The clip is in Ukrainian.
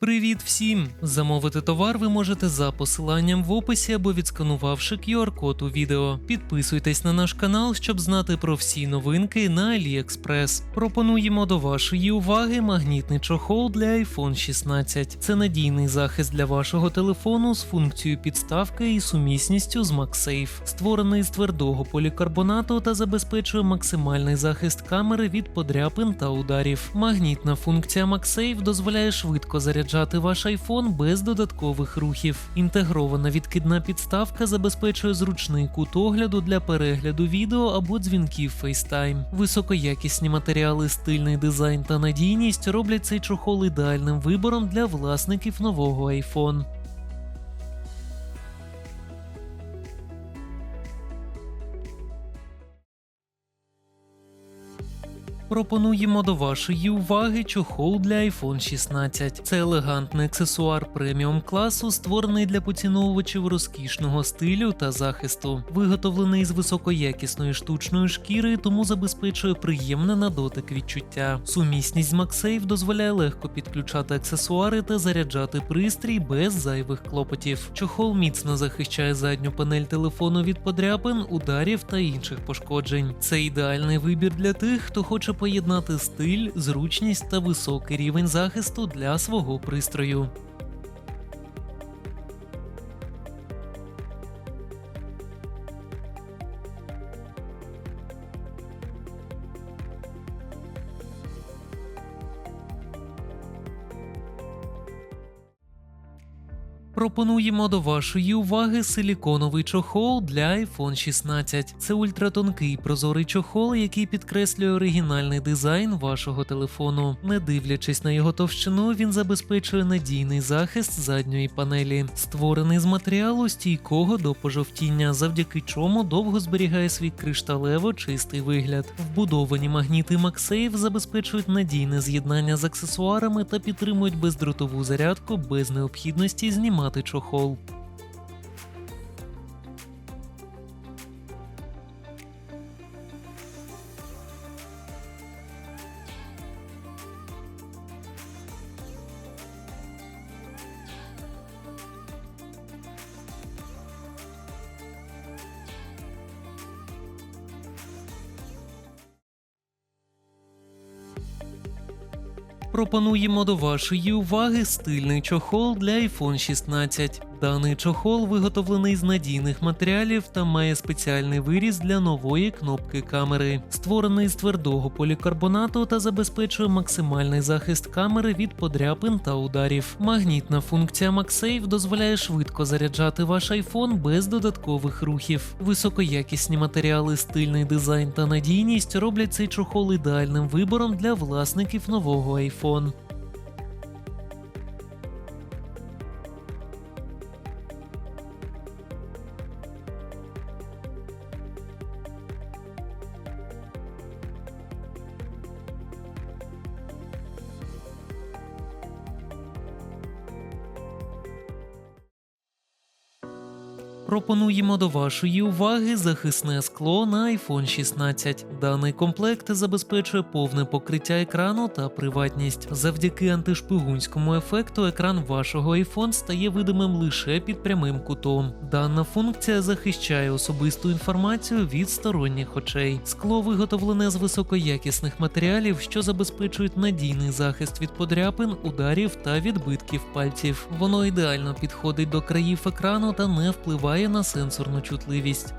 Привіт всім! Замовити товар ви можете за посиланням в описі або відсканувавши QR-код у відео. Підписуйтесь на наш канал, щоб знати про всі новинки на AliExpress. Пропонуємо до вашої уваги магнітний чохол для iPhone 16. Це надійний захист для вашого телефону з функцією підставки і сумісністю з MagSafe. Створений з твердого полікарбонату та забезпечує максимальний захист камери від подряпин та ударів. Магнітна функція MagSafe дозволяє швидко заряджати ваш iPhone без додаткових рухів. Інтегрована відкидна підставка забезпечує зручний кут огляду для перегляду відео або дзвінків FaceTime. Високоякісні матеріали, стильний дизайн та надійність роблять цей чохол ідеальним вибором для власників нового iPhone. Пропонуємо до вашої уваги чохол для iPhone 16. Це елегантний аксесуар преміум класу, створений для поціновувачів розкішного стилю та захисту. Виготовлений з високоякісної штучної шкіри, тому забезпечує приємне на дотик відчуття. Сумісність з MagSafe дозволяє легко підключати аксесуари та заряджати пристрій без зайвих клопотів. Чохол міцно захищає задню панель телефону від подряпин, ударів та інших пошкоджень. Це ідеальний вибір для тих, хто хоче поєднати стиль, зручність та високий рівень захисту для свого пристрою. Пропонуємо до вашої уваги силіконовий чохол для iPhone 16. Це ультратонкий прозорий чохол, який підкреслює оригінальний дизайн вашого телефону. Не дивлячись на його товщину, він забезпечує надійний захист задньої панелі, створений з матеріалу стійкого до пожовтіння, завдяки чому довго зберігає свій кришталево чистий вигляд. Вбудовані магніти MagSafe забезпечують надійне з'єднання з аксесуарами та підтримують бездротову зарядку без необхідності знімати чохол. Пропонуємо до вашої уваги стильний чохол для iPhone 16. Даний чохол виготовлений з надійних матеріалів та має спеціальний виріз для нової кнопки камери. Створений з твердого полікарбонату та забезпечує максимальний захист камери від подряпин та ударів. Магнітна функція MagSafe дозволяє швидко заряджати ваш iPhone без додаткових рухів. Високоякісні матеріали, стильний дизайн та надійність роблять цей чохол ідеальним вибором для власників нового iPhone. Пропонуємо до вашої уваги захисне скло на iPhone 16. Даний комплект забезпечує повне покриття екрану та приватність. Завдяки антишпигунському ефекту екран вашого iPhone стає видимим лише під прямим кутом. Дана функція захищає особисту інформацію від сторонніх очей. Скло виготовлене з високоякісних матеріалів, що забезпечують надійний захист від подряпин, ударів та відбитків пальців. Воно ідеально підходить до країв екрану та не впливає на сенсорну чутливість.